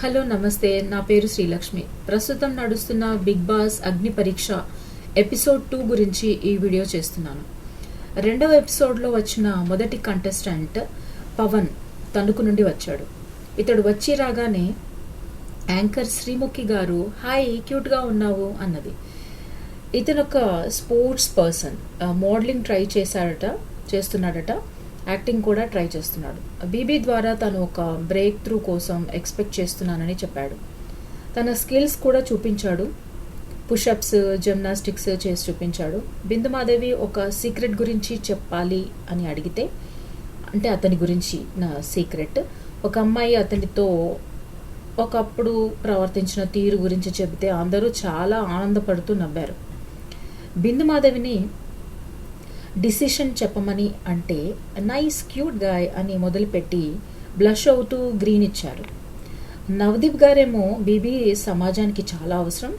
Hello నమస్తే. నా పేరు శ్రీలక్ష్మి. ప్రస్తుతం నడుస్తున్న బిగ్ బాస్ అగ్ని పరీక్ష ఎపిసోడ్ టూ గురించి ఈ వీడియో చేస్తున్నాను. రెండవ ఎపిసోడ్లో వచ్చిన మొదటి కంటెస్టెంట్ పవన్ తణుకు నుండి వచ్చాడు. ఇతడు వచ్చి రాగానే యాంకర్ శ్రీముఖి గారు హాయ్ క్యూట్గా ఉన్నావు అన్నది. ఇతను ఒక స్పోర్ట్స్ పర్సన్ మోడలింగ్ ట్రై చేశాడట చేస్తున్నాడట. యాక్టింగ్ కూడా ట్రై చేస్తున్నాడు. బీబీ ద్వారా తను ఒక బ్రేక్ త్రూ కోసం ఎక్స్పెక్ట్ చేస్తున్నానని చెప్పాడు. తన స్కిల్స్ కూడా చూపించాడు. పుషప్స్ జిమ్నాస్టిక్స్ చేసి చూపించాడు. బిందుమాదేవి ఒక సీక్రెట్ గురించి చెప్పాలి అని అడిగితే అంటే అతని గురించి నా సీక్రెట్ ఒక అమ్మాయి అతనితో ఒకప్పుడు ప్రవర్తించిన తీరు గురించి చెబితే అందరూ చాలా ఆనందపడుతూ నవ్వారు. బిందుమాధవిని డిసిషన్ చెప్పమని అంటే నైస్ క్యూట్ గాయ్ అని మొదలుపెట్టి బ్లష్ అవుతూ గ్రీన్ ఇచ్చారు. నవదీప్ గారేమో బీబీ సమాజానికి చాలా అవసరం.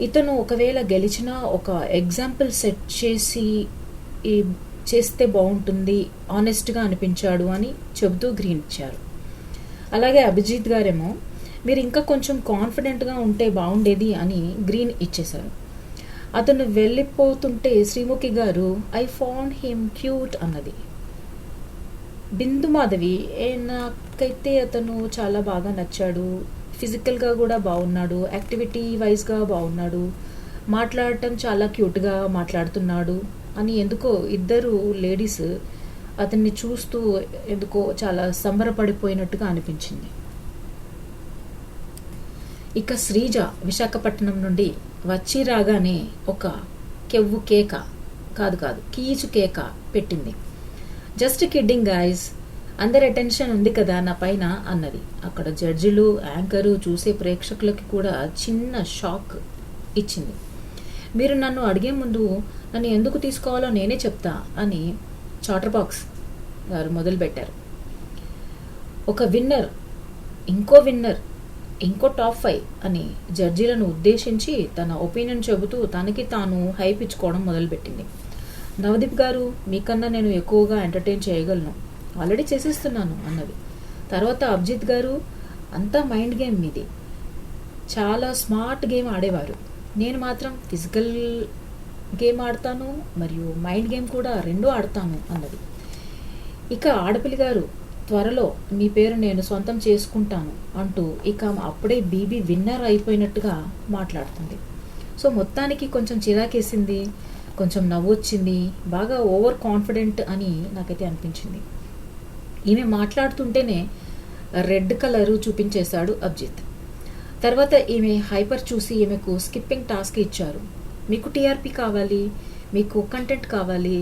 ఇతను ఒకవేళ గెలిచినా ఒక ఎగ్జాంపుల్ సెట్ చేసి చేస్తే బాగుంటుంది ఆనెస్ట్గా అనిపించాడు అని చెబుతూ గ్రీన్ ఇచ్చారు. అలాగే అభిజిత్ గారేమో మీరు ఇంకా కొంచెం కాన్ఫిడెంట్గా ఉంటే బాగుండేది అని గ్రీన్ ఇచ్చేశారు. అతను వెళ్ళిపోతుంటే శ్రీముఖి గారు ఐ ఫౌండ్ హిమ్ క్యూట్ అన్నది. బిందు మాధవి ఏ నాకైతే అతను చాలా బాగా నచ్చాడు. ఫిజికల్గా కూడా బాగున్నాడు. యాక్టివిటీ వైజ్గా బాగున్నాడు. మాట్లాడటం చాలా క్యూట్గా మాట్లాడుతున్నాడు అని ఎందుకో ఇద్దరు లేడీస్ అతన్ని చూస్తూ ఎందుకో చాలా సంబరపడిపోయినట్టుగా అనిపించింది. ఇక శ్రీజ విశాఖపట్నం నుండి వచ్చి రాగానే ఒక కెవ్వు కేక కాదు కాదు కీచు కేక పెట్టింది. Just kidding guys. అందరి అటెన్షన్ ఉంది కదా నా పైన అన్నది. అక్కడ జడ్జిలు యాంకరు చూసే ప్రేక్షకులకి కూడా చిన్న షాక్ ఇచ్చింది. మీరు నన్ను అడిగే ముందు నన్ను ఎందుకు తీసుకోవాలో నేనే చెప్తా అని చాటర్ బాక్స్ గారు మొదలుపెట్టారు. ఒక విన్నర్ ఇంకో విన్నర్ ఇంకో టాప్ ఫైవ్ అని జడ్జీలను ఉద్దేశించి తన ఒపీనియన్ చెబుతూ తనకి తాను హైప్ ఇచ్చుకోవడం మొదలుపెట్టింది. నవదీప్ గారు మీకన్నా నేను ఎక్కువగా ఎంటర్టైన్ చేయగలను. ఆల్రెడీ చేసేస్తున్నాను అన్నది. తర్వాత అభిజిత్ గారు అంతా మైండ్ గేమ్ మీది. చాలా స్మార్ట్ గేమ్ ఆడేవారు. నేను మాత్రం ఫిజికల్ గేమ్ ఆడతాను మరియు మైండ్ గేమ్ కూడా రెండూ ఆడతాను అన్నది. ఇక ఆడపిల్లి గారు త్వరలో మీ పేరు నేను సొంతం చేసుకుంటాను అంటూ ఇక అప్పుడే బీబీ విన్నర్ అయిపోయినట్టుగా మాట్లాడుతుంది. సో మొత్తానికి కొంచెం చిరాకేసింది కొంచెం నవ్వొచ్చింది బాగా ఓవర్ కాన్ఫిడెంట్ అని నాకైతే అనిపించింది. ఈమె మాట్లాడుతుంటేనే రెడ్ కలరు చూపించేశాడు అభిజిత్. తర్వాత ఈమె హైపర్ చూసి ఈమెకు స్కిప్పింగ్ టాస్క్ ఇచ్చారు. మీకు టీఆర్పీ కావాలి మీకు కంటెంట్ కావాలి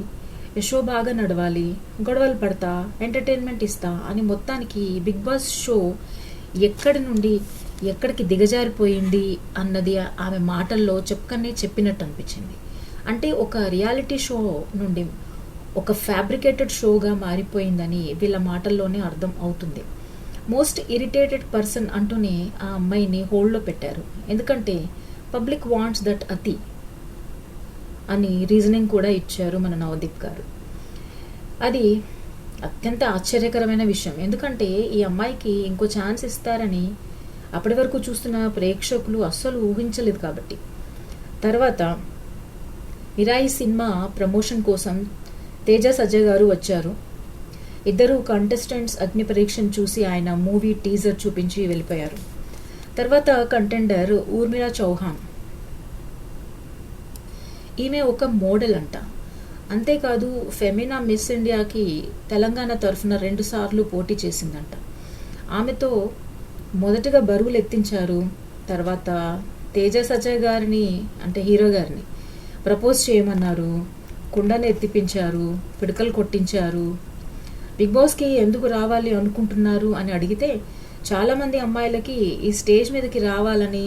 షో బాగా నడవాలి గొడవలు పడతా ఎంటర్టైన్మెంట్ ఇస్తా అని మొత్తానికి బిగ్ బాస్ షో ఎక్కడి నుండి ఎక్కడికి దిగజారిపోయింది అన్నది ఆమె మాటల్లో చెప్పకనే చెప్పినట్టు అనిపించింది. అంటే ఒక రియాలిటీ షో నుండి ఒక ఫ్యాబ్రికేటెడ్ షోగా మారిపోయిందని వీళ్ళ మాటల్లోనే అర్థం అవుతుంది. మోస్ట్ ఇరిటేటెడ్ పర్సన్ అంటూనే ఆ అమ్మాయిని హోల్డ్లో పెట్టారు. ఎందుకంటే పబ్లిక్ వాంట్స్ దట్ అతి. అని రీజనింగ్ కూడా ఇచ్చారు మన నవదీప్ గారు. అది అత్యంత ఆశ్చర్యకరమైన విషయం. ఎందుకంటే ఈ అమ్మాయికి ఇంకో ఛాన్స్ ఇస్తారని అప్పటి వరకు చూస్తున్న ప్రేక్షకులు అస్సలు ఊహించలేదు కాబట్టి. తర్వాత మిరాయి సినిమా ప్రమోషన్ కోసం తేజ సజ్జయ్ గారు వచ్చారు. ఇద్దరు కంటెస్టెంట్స్ అగ్ని పరీక్షను చూసి ఆయన మూవీ టీజర్ చూపించి వెళ్ళిపోయారు. తర్వాత కంటెండర్ ఊర్మిళ చౌహాన్. ఈమె ఒక మోడల్ అంట. అంతేకాదు ఫెమినా మిస్ ఇండియాకి తెలంగాణ తరఫున రెండుసార్లు పోటీ చేసిందంట. ఆమెతో మొదటగా బరువులు ఎత్తించారు తర్వాత తేజ సజయ్ గారిని అంటే హీరో గారిని ప్రపోజ్ చేయమన్నారు కుండను ఎత్తిపించారు పిడకలు కొట్టించారు. బిగ్ బాస్కి ఎందుకు రావాలి అనుకుంటున్నారు అని అడిగితే చాలామంది అమ్మాయిలకి ఈ స్టేజ్ మీదకి రావాలని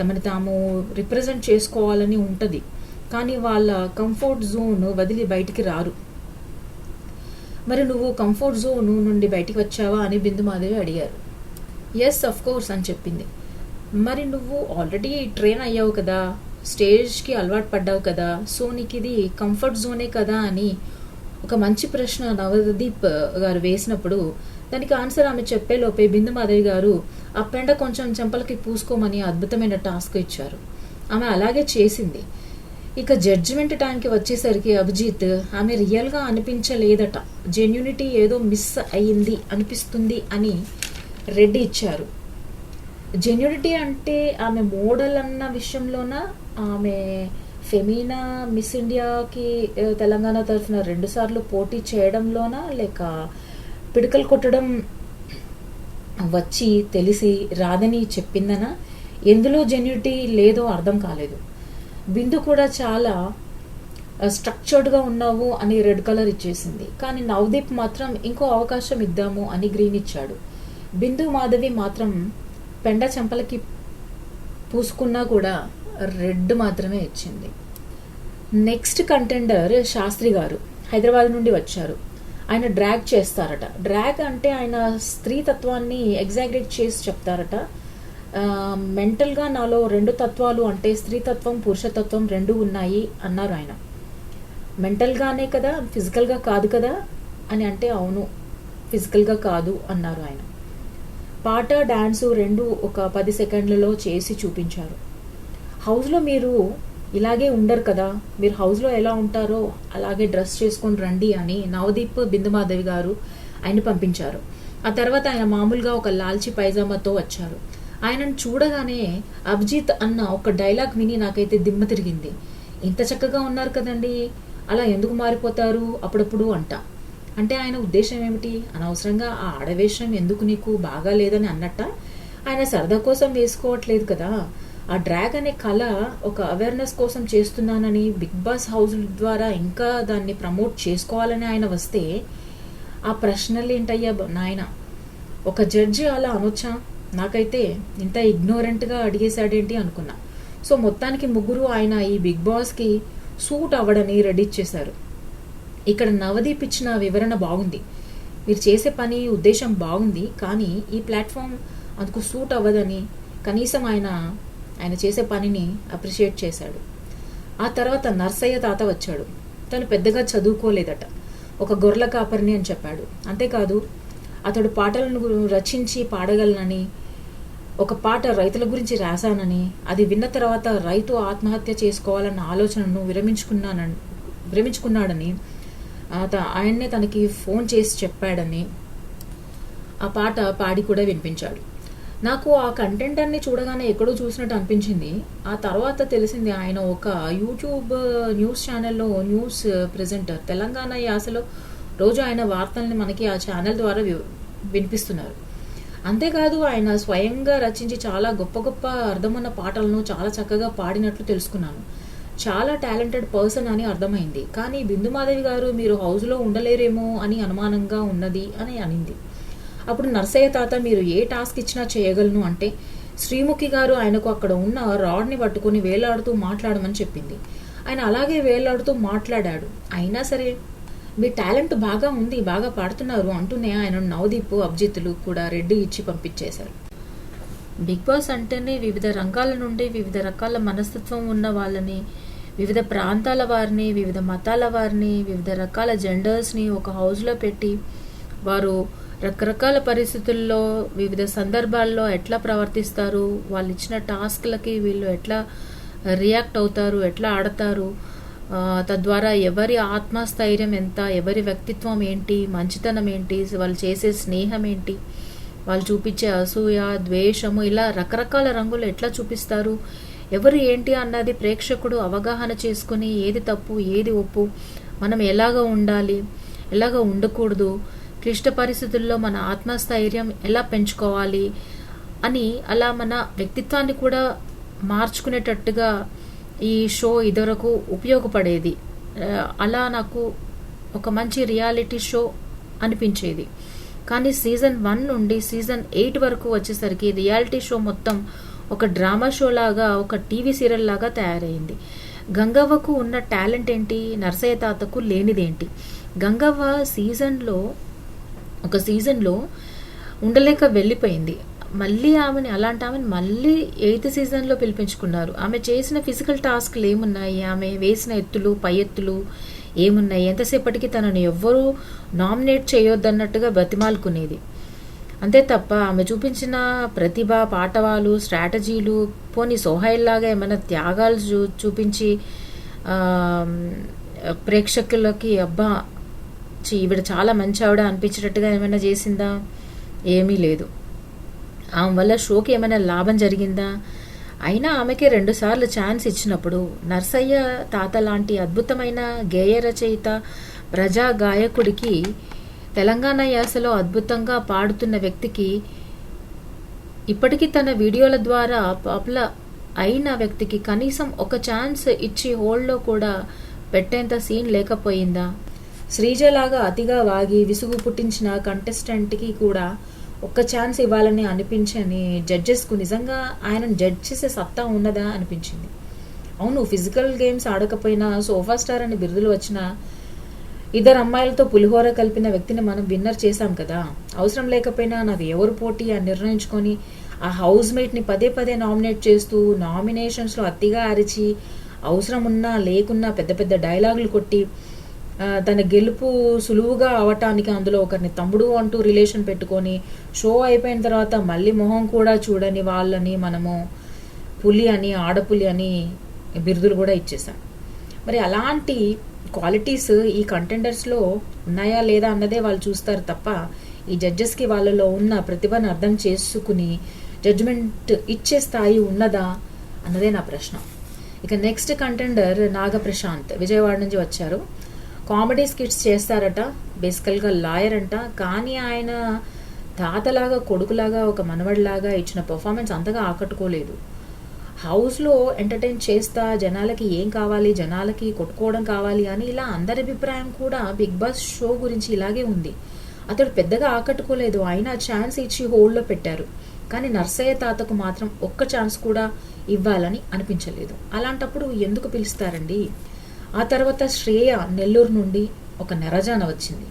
తమని తాము రిప్రజెంట్ చేసుకోవాలని ఉంటుంది. కానీ వాళ్ళ కంఫర్ట్ జోన్ వదిలి బయటికి రారు. మరి నువ్వు కంఫర్ట్ జోన్ నుండి బయటికి వచ్చావా అని బిందుమాధవి అడిగారు. ఎస్ అఫ్ కోర్స్ అని చెప్పింది. మరి నువ్వు ఆల్రెడీ ట్రైన్ అయ్యావు కదా స్టేజ్కి అలవాటు పడ్డావు కదా సో నీకు ఇది కంఫర్ట్ జోనే కదా అని ఒక మంచి ప్రశ్న నవదీప్ గారు వేసినప్పుడు దానికి ఆన్సర్ ఆమె చెప్పే లోపే బిందు మాధవి గారు ఆ పెండ కొంచెం చెంపలకి పూసుకోమని అద్భుతమైన టాస్క్ ఇచ్చారు. ఆమె అలాగే చేసింది. ఇక జడ్జిమెంట్ టైంకి వచ్చేసరికి అభిజిత్ ఆమె రియల్గా అనిపించలేదట. జెన్యునిటీ ఏదో మిస్ అయ్యింది అనిపిస్తుంది అని రెడ్డి ఇచ్చారు. జెన్యునిటీ అంటే ఆమె మోడల్ అన్న విషయంలోన? ఆమె ఫెమీనా మిస్ ఇండియాకి తెలంగాణ తరఫున రెండుసార్లు పోటీ చేయడంలోనా? లేక పిడకలు కొట్టడం వచ్చి తెలిసి రాదని చెప్పిందనా? ఎందులో జెన్యూనిటీ లేదో అర్థం కాలేదు. బిందు కూడా చాలా స్ట్రక్చర్డ్గా ఉన్నావు అని రెడ్ కలర్ ఇచ్చేసింది. కానీ నవదీప్ మాత్రం ఇంకో అవకాశం ఇద్దాము అని గ్రీన్ ఇచ్చాడు. బిందు మాధవి మాత్రం పెండ చెంపలకి పూసుకున్నా కూడా రెడ్ మాత్రమే ఇచ్చింది. నెక్స్ట్ కంటెండర్ శాస్త్రి గారు హైదరాబాద్ నుండి వచ్చారు. ఆయన డ్రాగ్ చేస్తారట. డ్రాగ్ అంటే ఆయన స్త్రీతత్వాన్ని ఎగ్జాగ్రేట్ చేసి చెప్తారట. మెంటల్గా నాలో రెండు తత్వాలు అంటే స్త్రీతత్వం పురుషతత్వం రెండు ఉన్నాయి అన్నారు ఆయన. మెంటల్గానే కదా ఫిజికల్గా కాదు కదా అని అంటే అవును ఫిజికల్గా కాదు అన్నారు ఆయన. పాట డాన్సు రెండు ఒక పది సెకండ్లలో చేసి చూపించారు. హౌస్లో మీరు ఇలాగే ఉండరు కదా మీరు హౌస్లో ఎలా ఉంటారో అలాగే డ్రెస్ చేసుకొని రండి అని నవదీప్ బిందుమాధవి గారు ఆయన పంపించారు. ఆ తర్వాత ఆయన మామూలుగా ఒక లాల్చి పైజామాతో వచ్చారు. ఆయనను చూడగానే అభిజిత్ అన్న ఒక డైలాగ్ విని నాకైతే దిమ్మ తిరిగింది. ఇంత చక్కగా ఉన్నారు కదండి అలా ఎందుకు మారిపోతారు అప్పుడప్పుడు అంట. అంటే ఆయన ఉద్దేశం ఏమిటి? అనవసరంగా ఆ ఆడవేషం ఎందుకు నీకు బాగా లేదని అన్నట్ట? ఆయన సరదా కోసం వేసుకోవట్లేదు కదా. ఆ డ్రాగ్ అనే కళ ఒక అవేర్నెస్ కోసం చేస్తున్నానని బిగ్ బాస్ హౌస్ ద్వారా ఇంకా దాన్ని ప్రమోట్ చేసుకోవాలని ఆయన వస్తే ఆ ప్రశ్నలు ఏంటయ్యా నాయన? ఒక జడ్జి అలా అనొచ్చా? నాకైతే ఇంత ఇగ్నోరెంట్గా అడిగేశాడేంటి అనుకున్నా. సో మొత్తానికి ముగ్గురు ఆయన ఈ బిగ్ బాస్కి సూట్ అవ్వడని రెడీ చేశారు. ఇక్కడ నవదీప్ ఇచ్చిన వివరణ బాగుంది. మీరు చేసే పని ఉద్దేశం బాగుంది కానీ ఈ ప్లాట్ఫామ్ అందుకు సూట్ అవ్వదని కనీసం ఆయన ఆయన చేసే పనిని అప్రిషియేట్ చేశాడు. ఆ తర్వాత నర్సయ్య తాత వచ్చాడు. తను పెద్దగా చదువుకోలేదట. ఒక గొర్రెల కాపరిని అని చెప్పాడు. అంతేకాదు అతడు పాటలను రచించి పాడగలనని ఒక పాట రైతుల గురించి రాశానని అది విన్న తర్వాత రైతు ఆత్మహత్య చేసుకోవాలన్న ఆలోచనను విరమించుకున్నానని విరమించుకున్నాడని త- ఆయన్నే తనకి ఫోన్ చేసి చెప్పాడని ఆ పాట పాడి కూడా వినిపించాడు. నాకు ఆ కంటెంటర్ని చూడగానే ఎక్కడో చూసినట్టు అనిపించింది. ఆ తర్వాత తెలిసింది ఆయన ఒక యూట్యూబ్ న్యూస్ ఛానల్లో న్యూస్ ప్రెజెంటర్. తెలంగాణ యాసలో రోజు ఆయన వార్తల్ని మనకి ఆ ఛానల్ ద్వారా వినిపిస్తున్నారు. అంతేకాదు ఆయన స్వయంగా రచించి చాలా గొప్ప గొప్ప అర్థమున్న పాటలను చాలా చక్కగా పాడినట్లు తెలుసుకున్నాను. చాలా టాలెంటెడ్ పర్సన్ అని అర్థమైంది. కానీ బిందుమాధవి గారు మీరు హౌస్లో ఉండలేరేమో అని అనుమానంగా ఉన్నది అని అనింది. అప్పుడు నర్సయ్య తాత మీరు ఏ టాస్క్ ఇచ్చినా చేయగలను అంటే శ్రీముఖి గారు ఆయనకు అక్కడ ఉన్న రాడ్ని పట్టుకుని వేలాడుతూ మాట్లాడమని చెప్పింది. ఆయన అలాగే వేలాడుతూ మాట్లాడాడు. అయినా సరే మీ టాలెంట్ బాగా ఉంది బాగా పాడుతున్నారు అంటూనే ఆయన నవదీప్ అభిజిత్లు కూడా రెడ్డి ఇచ్చి పంపించేశారు. బిగ్ బాస్ అంటేనే వివిధ రంగాల నుండి వివిధ రకాల మనస్తత్వం ఉన్న వాళ్ళని వివిధ ప్రాంతాల వారిని వివిధ మతాల వారిని వివిధ రకాల జెండర్స్ని ఒక హౌస్లో పెట్టి వారు రకరకాల పరిస్థితుల్లో వివిధ సందర్భాల్లో ఎట్లా ప్రవర్తిస్తారు వాళ్ళు ఇచ్చిన టాస్క్లకి వీళ్ళు ఎట్లా రియాక్ట్ అవుతారు ఎట్లా ఆడతారు తద్వారా ఎవరి ఆత్మస్థైర్యం ఎంత ఎవరి వ్యక్తిత్వం ఏంటి మంచితనం ఏంటి వాళ్ళు చేసే స్నేహం ఏంటి వాళ్ళు చూపించే అసూయ ద్వేషము ఇలా రకరకాల రంగులు ఎట్లా చూపిస్తారు? ఎవరు ఏంటి అన్నది ప్రేక్షకుడు అవగాహన చేసుకుని ఏది తప్పు ఏది ఒప్పు మనం ఎలాగ ఉండాలి ఎలాగ ఉండకూడదు క్లిష్ట పరిస్థితుల్లో మన ఆత్మస్థైర్యం ఎలా పెంచుకోవాలి అని అలా మన వ్యక్తిత్వాన్ని కూడా మార్చుకునేటట్టుగా ఈ షో ఇదివరకు ఉపయోగపడేది. అలా నాకు ఒక మంచి రియాలిటీ షో అనిపించేది. కానీ సీజన్ వన్ నుండి సీజన్ ఎయిట్ వరకు వచ్చేసరికి రియాలిటీ షో మొత్తం ఒక డ్రామా షో లాగా ఒక టీవీ సీరియల్ లాగా తయారైంది. గంగవ్వకు ఉన్న టాలెంట్ ఏంటి? నర్సయ్య తాతకు లేనిదేంటి? గంగవ్వ సీజన్లో ఒక సీజన్లో ఉండలేక వెళ్ళిపోయింది. మళ్ళీ ఆమెని అలాంటి ఆమెను మళ్ళీ ఎయిత్ సీజన్లో పిలిపించుకున్నారు. ఆమె చేసిన ఫిజికల్ టాస్క్లు ఏమున్నాయి? ఆమె వేసిన ఎత్తులు పై ఎత్తులు ఏమున్నాయి? ఎంతసేపటికి తనను ఎవ్వరూ నామినేట్ చేయొద్దన్నట్టుగా బతిమాలుకునేది అంతే తప్ప ఆమె చూపించిన ప్రతిభ పాటవాలు స్ట్రాటజీలు పోనీ సోహైల్లాగా ఏమైనా త్యాగాలు చూ చూపించి ప్రేక్షకులకి అబ్బా ఈవిడ చాలా మంచి ఆవిడ అనిపించేటట్టుగా ఏమైనా చేసిందా? ఏమీ లేదు. ఆమె వల్ల షోకి ఏమైనా లాభం జరిగిందా? అయినా ఆమెకి రెండుసార్లు ఛాన్స్ ఇచ్చినప్పుడు నర్సయ్య తాత లాంటి అద్భుతమైన గేయ రచయిత ప్రజా గాయకుడికి తెలంగాణ యాసలో అద్భుతంగా పాడుతున్న వ్యక్తికి ఇప్పటికీ తన వీడియోల ద్వారా పాపులర్ అయిన వ్యక్తికి కనీసం ఒక ఛాన్స్ ఇచ్చి హోల్డ్లో కూడా పెట్టేంత సీన్ లేకపోయిందా? శ్రీజలాగా అతిగా వాగి విసుగు పుట్టించిన కంటెస్టెంట్కి కూడా ఒక్క ఛాన్స్ ఇవ్వాలని అనిపించని జడ్జెస్కు నిజంగా ఆయనను జడ్జ్ చేసే సత్తా ఉన్నదా అనిపించింది. అవును ఫిజికల్ గేమ్స్ ఆడకపోయినా సోఫా స్టార్ అని బిరుదులు వచ్చిన ఇద్దరు అమ్మాయిలతో పులిహోర కలిపిన వ్యక్తిని మనం విన్నర్ చేశాం కదా. అవసరం లేకపోయినా నాకు ఎవరు పోటీ అని నిర్ణయించుకొని ఆ హౌస్ మేట్ని పదే పదే నామినేట్ చేస్తూ నామినేషన్స్లో అతిగా అరిచి అవసరం ఉన్నా లేకున్నా పెద్ద పెద్ద డైలాగులు కొట్టి తన గెలుపు సులువుగా అవటానికి అందులో ఒకరిని తమ్ముడు అంటూ రిలేషన్ పెట్టుకొని షో అయిపోయిన తర్వాత మళ్ళీ మొహం కూడా చూడని వాళ్ళని మనము పులి అని ఆడపులి అని బిరుదులు కూడా ఇచ్చేసాం మరి అలాంటి క్వాలిటీస్ ఈ కంటెండర్స్లో ఉన్నాయా లేదా అన్నదే వాళ్ళు చూస్తారు తప్ప ఈ జడ్జెస్కి వాళ్ళలో ఉన్న ప్రతిభను అర్థం చేసుకుని జడ్జిమెంట్ ఇచ్చే స్థాయి ఉన్నదా అన్నదే నా ప్రశ్న. ఇక నెక్స్ట్ కంటెండర్ నాగప్రశాంత్ విజయవాడ నుంచి వచ్చారు. కామెడీ స్కిట్స్ చేస్తారట. బేసికల్గా లాయర్ అంట. కానీ ఆయన తాతలాగా కొడుకులాగా ఒక మనవడిలాగా ఇచ్చిన పర్ఫార్మెన్స్ అంతగా ఆకట్టుకోలేదు. హౌస్లో ఎంటర్టైన్ చేస్తా జనాలకి ఏం కావాలి జనాలకి కొట్టుకోవడం కావాలి అని ఇలా అందరి అభిప్రాయం కూడా బిగ్ బాస్ షో గురించి ఇలాగే ఉంది. అతడు పెద్దగా ఆకట్టుకోలేదు. అయినా ఛాన్స్ ఇచ్చి హోల్డ్లో పెట్టారు. కానీ నర్సయ్య తాతకు మాత్రం ఒక్క ఛాన్స్ కూడా ఇవ్వాలని అనిపించలేదు. అలాంటప్పుడు ఎందుకు పిలుస్తారండి? ఆ తర్వాత శ్రేయ నెల్లూరు నుండి ఒక నెరజాన వచ్చింది.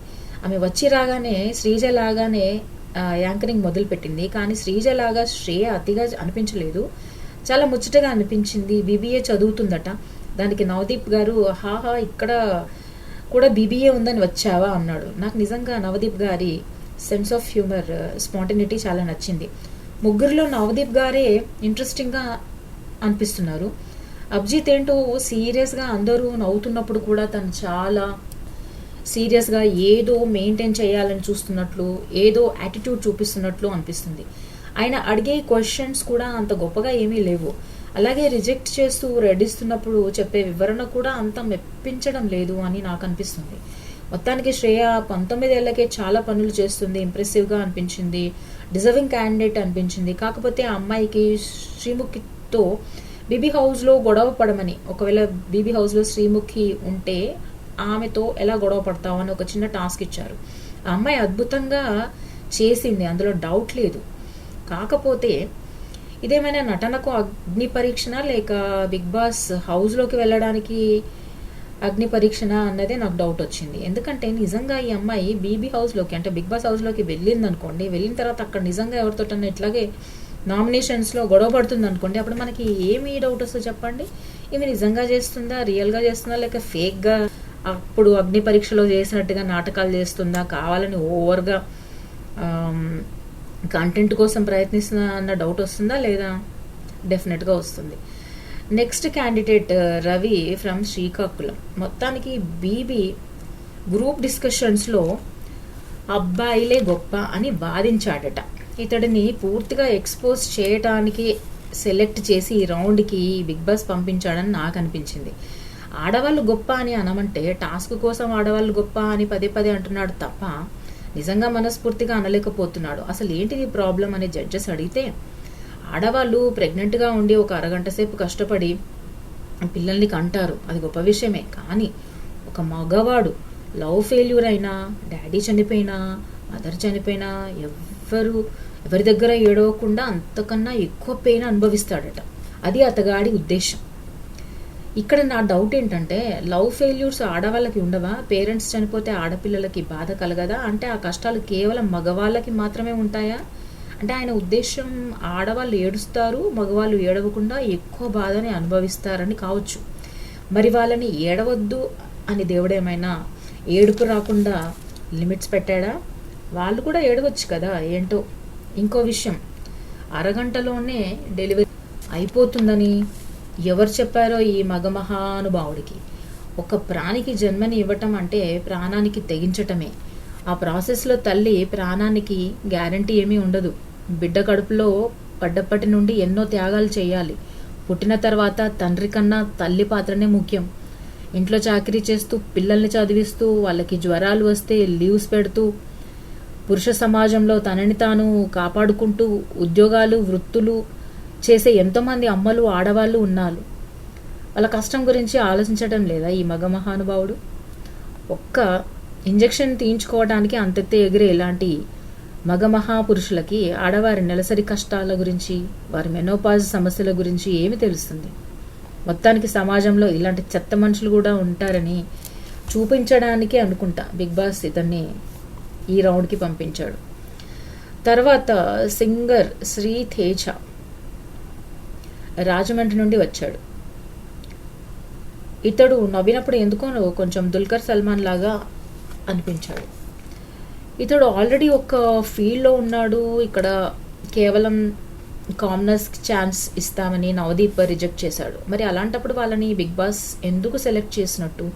ఆమె వచ్చి రాగానే శ్రీజ లాగానే యాంకరింగ్ మొదలుపెట్టింది. కానీ శ్రీజ లాగా శ్రేయ అతిగా అనిపించలేదు. చాలా ముచ్చటగా అనిపించింది. బీబీఏ చదువుతుందట. దానికి నవదీప్ గారు హాహా ఇక్కడ కూడా బీబీఏ ఉందని వచ్చావా? అన్నాడు. నాకు నిజంగా నవదీప్ గారి సెన్స్ ఆఫ్ హ్యూమర్ స్పాంటినిటీ చాలా నచ్చింది. ముగ్గురిలో నవదీప్ గారే ఇంట్రెస్టింగ్గా అనిపిస్తున్నారు. అభిజిత్ ఏంటో సీరియస్గా అందరూ నవ్వుతున్నప్పుడు కూడా తను చాలా సీరియస్గా ఏదో మెయింటైన్ చేయాలని చూస్తున్నట్లు ఏదో యాటిట్యూడ్ చూపిస్తున్నట్లు అనిపిస్తుంది. ఆయన అడిగే క్వశ్చన్స్ కూడా అంత గొప్పగా ఏమీ లేవు. అలాగే రిజెక్ట్ చేస్తూ రెడ్డిస్తున్నప్పుడు చెప్పే వివరణ కూడా అంత మెప్పించడం లేదు అని నాకు అనిపిస్తుంది. మొత్తానికి శ్రేయ పంతొమ్మిదేళ్ళకే చాలా పనులు చేస్తుంది ఇంప్రెసివ్గా అనిపించింది డిజర్వింగ్ క్యాండిడేట్ అనిపించింది. కాకపోతే ఆ అమ్మాయికి శ్రీముఖితో బీబీ హౌస్లో గొడవ పడమని. ఒకవేళ బీబీ హౌస్లో శ్రీముఖి ఉంటే ఆమెతో ఎలా గొడవ పడతావు అని ఒక చిన్న టాస్క్ ఇచ్చారు. ఆ అమ్మాయి అద్భుతంగా చేసింది. అందులో డౌట్ లేదు. కాకపోతే ఇదేమైనా నటనకు అగ్ని పరీక్షణ లేక బిగ్ బాస్ హౌస్లోకి వెళ్ళడానికి అగ్ని పరీక్షణ అన్నదే నాకు డౌట్ వచ్చింది. ఎందుకంటే నిజంగా ఈ అమ్మాయి బీబీ హౌస్లోకి అంటే బిగ్ బాస్ హౌస్లోకి వెళ్ళింది అనుకోండి వెళ్ళిన తర్వాత అక్కడ నిజంగా ఎవరితోటన్నా ఇట్లాగే నామినేషన్స్లో గొడవ పడుతుంది అనుకోండి అప్పుడు మనకి ఏమి డౌట్ వస్తుందో చెప్పండి ఇవి నిజంగా చేస్తుందా రియల్గా చేస్తుందా లేక ఫేక్గా అప్పుడు అగ్ని పరీక్షలో చేసినట్టుగా నాటకాలు చేస్తుందా కావాలని ఓవర్గా కంటెంట్ కోసం ప్రయత్నిస్తుందా అన్న డౌట్ వస్తుందా లేదా? డెఫినెట్గా వస్తుంది. Next candidate Ravi from Srikakulam మొత్తానికి బీబీ గ్రూప్ డిస్కషన్స్లో అబ్బాయిలే గొప్ప అని వాదించాడట. ఇతడిని పూర్తిగా ఎక్స్పోజ్ చేయటానికి సెలెక్ట్ చేసి ఈ రౌండ్కి బిగ్ బాస్ పంపించాడని నాకు అనిపించింది. ఆడవాళ్ళు గొప్ప అని అనమంటే టాస్క్ కోసం ఆడవాళ్ళు గొప్ప అని పదే పదే అంటున్నాడు తప్ప నిజంగా మనస్ఫూర్తిగా అనలేకపోతున్నాడు. అసలు ఏంటి నీ ప్రాబ్లం అని జడ్జెస్ అడిగితే ఆడవాళ్ళు ప్రెగ్నెంట్గా ఉండి ఒక అరగంట సేపు కష్టపడి పిల్లల్ని కంటారు. అది గొప్ప విషయమే. కానీ ఒక మగవాడు లవ్ ఫెయిల్యూర్ అయినా డాడీ చనిపోయినా మదర్ చనిపోయినా ఎవ్వరు ఎవరి దగ్గర ఏడవకుండా అంతకన్నా ఎక్కువ పెయిన్ అనుభవిస్తాడట. అది అతగాడి ఉద్దేశం. ఇక్కడ నా డౌట్ ఏంటంటే లవ్ ఫెయిల్యూర్స్ ఆడవాళ్ళకి ఉండవా? పేరెంట్స్ చనిపోతే ఆడపిల్లలకి బాధ కలగదా? అంటే ఆ కష్టాలు కేవలం మగవాళ్ళకి మాత్రమే ఉంటాయా? అంటే ఆయన ఉద్దేశం ఆడవాళ్ళు ఏడుస్తారు మగవాళ్ళు ఏడవకుండా ఎక్కువ బాధని అనుభవిస్తారని కావచ్చు. మరి వాళ్ళని ఏడవద్దు అని దేవుడేమైనా ఏడుపు రాకుండా లిమిట్స్ పెట్టాడా? వాళ్ళు కూడా ఏడవచ్చు కదా ఏంటో? ఇంకో విషయం. అరగంటలోనే డెలివరీ అయిపోతుందని ఎవరు చెప్పారో ఈ మగ మహానుభావుడికి ఒక ప్రాణికి జన్మని ఇవ్వటం అంటే ప్రాణానికి తెగించటమే. ఆ ప్రాసెస్లో తల్లి ప్రాణానికి గ్యారంటీ ఏమీ ఉండదు. బిడ్డ కడుపులో పడ్డప్పటి నుండి ఎన్నో త్యాగాలు చేయాలి. పుట్టిన తర్వాత తండ్రి కన్నా తల్లి పాత్రనే ముఖ్యం. ఇంట్లో చాకరీ చేస్తూ పిల్లల్ని చదివిస్తూ వాళ్ళకి జ్వరాలు వస్తే లీవ్స్ పెడుతూ పురుష సమాజంలో తనని తాను కాపాడుకుంటూ ఉద్యోగాలు వృత్తులు చేసే ఎంతోమంది అమ్మలు ఆడవాళ్ళు ఉన్నారు. వాళ్ళ కష్టం గురించి ఆలోచించడం లేదా ఈ మగ మహానుభావుడు? ఒక్క ఇంజెక్షన్ తీయించుకోవడానికి అంతెత్తే ఎగిరే ఇలాంటి మగ మహాపురుషులకి ఆడవారి నెలసరి కష్టాల గురించి వారి మెనోపాజ్ సమస్యల గురించి ఏమి తెలుస్తుంది? మొత్తానికి సమాజంలో ఇలాంటి చెత్త మనుషులు కూడా ఉంటారని చూపించడానికే అనుకుంటా. బిగ్ బాస్ ఇతన్ని ఈ రౌండ్కి పంపించాడు. తర్వాత సింగర్ శ్రీ తేజ రాజమండ్రి నుండి వచ్చాడు. ఇతడు నవ్వినప్పుడు ఎందుకో కొంచెం దుల్కర్ సల్మాన్ లాగా అనిపించాడు. ఇతడు ఆల్రెడీ ఒక ఫీల్డ్లో ఉన్నాడు. ఇక్కడ కేవలం కామనర్స్ ఛాన్స్ ఇస్తామని నవదీప్ రిజెక్ట్ చేశాడు. మరి అలాంటప్పుడు వాళ్ళని బిగ్ బాస్ ఎందుకు సెలెక్ట్ చేసినట్టు?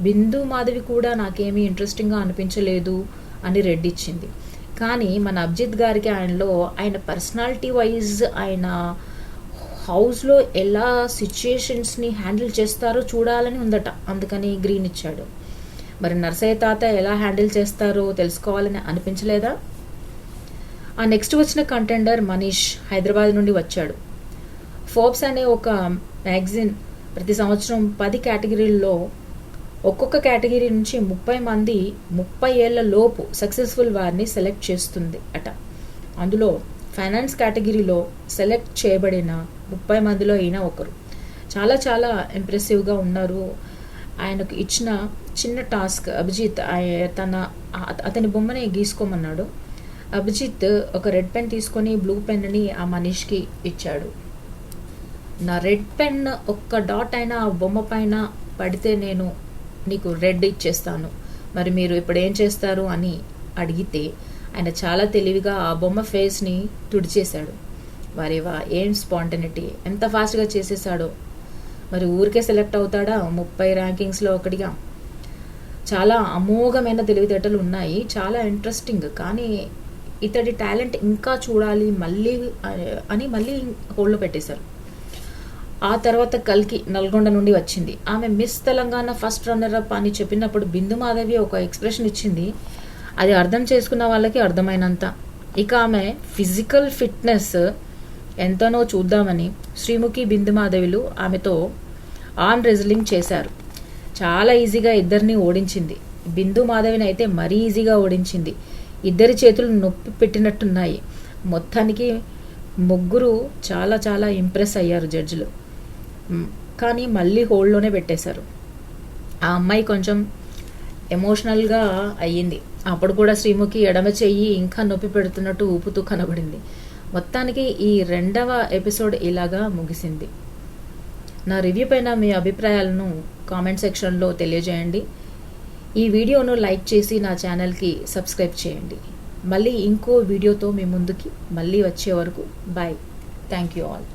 బిందు మాధవి కూడా నాకేమీ ఇంట్రెస్టింగ్గా అనిపించలేదు. అని రెడ్ ఇచ్చింది. కానీ మన అభిజిత్ గారికి ఆయనలో ఆయన పర్సనాలిటీ వైజ్ ఆయన హౌస్లో ఎలా సిచ్యుయేషన్స్ని హ్యాండిల్ చేస్తారో చూడాలని ఉందట. అందుకని గ్రీన్ ఇచ్చాడు. మరి నర్సయ్య తాత ఎలా హ్యాండిల్ చేస్తారో తెలుసుకోవాలని అనిపించలేదా? ఆ నెక్స్ట్ వచ్చిన కంటెండర్ మనీష్ హైదరాబాద్ నుండి వచ్చాడు. ఫోర్బ్స్ అనే ఒక మ్యాగజైన్ ప్రతి సంవత్సరం పది కేటగిరీల్లో ఒక్కొక్క కేటగిరీ నుంచి ముప్పై మంది ముప్పై ఏళ్ళ లోపు సక్సెస్ఫుల్ వారిని సెలెక్ట్ చేస్తుంది అట. అందులో ఫైనాన్స్ కేటగిరీలో సెలెక్ట్ చేయబడిన ముప్పై మందిలో అయినా ఒకరు. చాలా చాలా ఇంప్రెసివ్గా ఉన్నారు. ఆయనకు ఇచ్చిన చిన్న టాస్క్ అభిజిత్ ఆయ- తన అతని బొమ్మని గీసుకోమన్నాడు. అభిజిత్ ఒక రెడ్ పెన్ తీసుకొని బ్లూ పెన్ని ఆ మనిషికి ఇచ్చాడు. నా రెడ్ పెన్ ఒక్క డాట్ అయినా ఆ బొమ్మ పైన పడితే నేను నీకు రెడ్ ఇచ్చేస్తాను. మరి మీరు ఇప్పుడు ఏం చేస్తారు అని అడిగితే ఆయన చాలా తెలివిగా ఆ బొమ్మ ఫేస్ని తుడిచేశాడు. వారేవా ఏం స్పాంటనిటీ ఎంత ఫాస్ట్గా చేసేసాడో మరి ఊరికే సెలెక్ట్ అవుతాడా? ముప్పై ర్యాంకింగ్స్లో ఒకటిగా. చాలా అమోఘమైన తెలివితేటలు ఉన్నాయి చాలా ఇంట్రెస్టింగ్. కానీ ఇతడి టాలెంట్ ఇంకా చూడాలి మళ్ళీ అని మళ్ళీ హోల్డ్లో పెట్టేశారు. ఆ తర్వాత కల్కి నల్గొండ నుండి వచ్చింది. ఆమె miss Telangana first runner up అని చెప్పినప్పుడు బిందు మాధవి ఒక ఎక్స్ప్రెషన్ ఇచ్చింది. అది అర్థం చేసుకున్న వాళ్ళకి అర్థమైనంత. ఇక ఆమె ఫిజికల్ ఫిట్నెస్ ఎంతనో చూద్దామని శ్రీముఖి బిందు మాధవిలు ఆమెతో ఆర్మ్ రెజ్లింగ్ చేశారు. చాలా ఈజీగా ఇద్దరిని ఓడించింది. బిందు మాధవిని అయితే మరీ ఈజీగా ఓడించింది. ఇద్దరి చేతులు నొప్పి పెట్టినట్టున్నాయి. మొత్తానికి ముగ్గురు చాలా చాలా ఇంప్రెస్ అయ్యారు జడ్జిలు. కానీ మళ్ళీ హోల్డ్లోనే పెట్టేశారు. ఆ అమ్మాయి కొంచెం ఎమోషనల్గా అయ్యింది. అప్పుడు కూడా శ్రీముఖి ఎడమ చెయ్యి ఇంకా నొప్పి పెడుతున్నట్టు ఊపుతూ కనబడింది. మొత్తానికి ఈ రెండవ ఎపిసోడ్ ఇలాగా ముగిసింది. నా రివ్యూ పైన మీ అభిప్రాయాలను కామెంట్ సెక్షన్లో తెలియజేయండి. ఈ వీడియోను లైక్ చేసి నా ఛానల్కి సబ్స్క్రైబ్ చేయండి. మళ్ళీ ఇంకో వీడియోతో మీ ముందుకి మళ్ళీ వచ్చే వరకు. బాయ్. Thank you all.